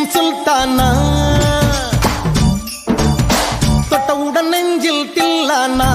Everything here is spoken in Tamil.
நெஞ்சின் சுல்தானா? தொட்டவுடன் நெஞ்சில் தில்லானா?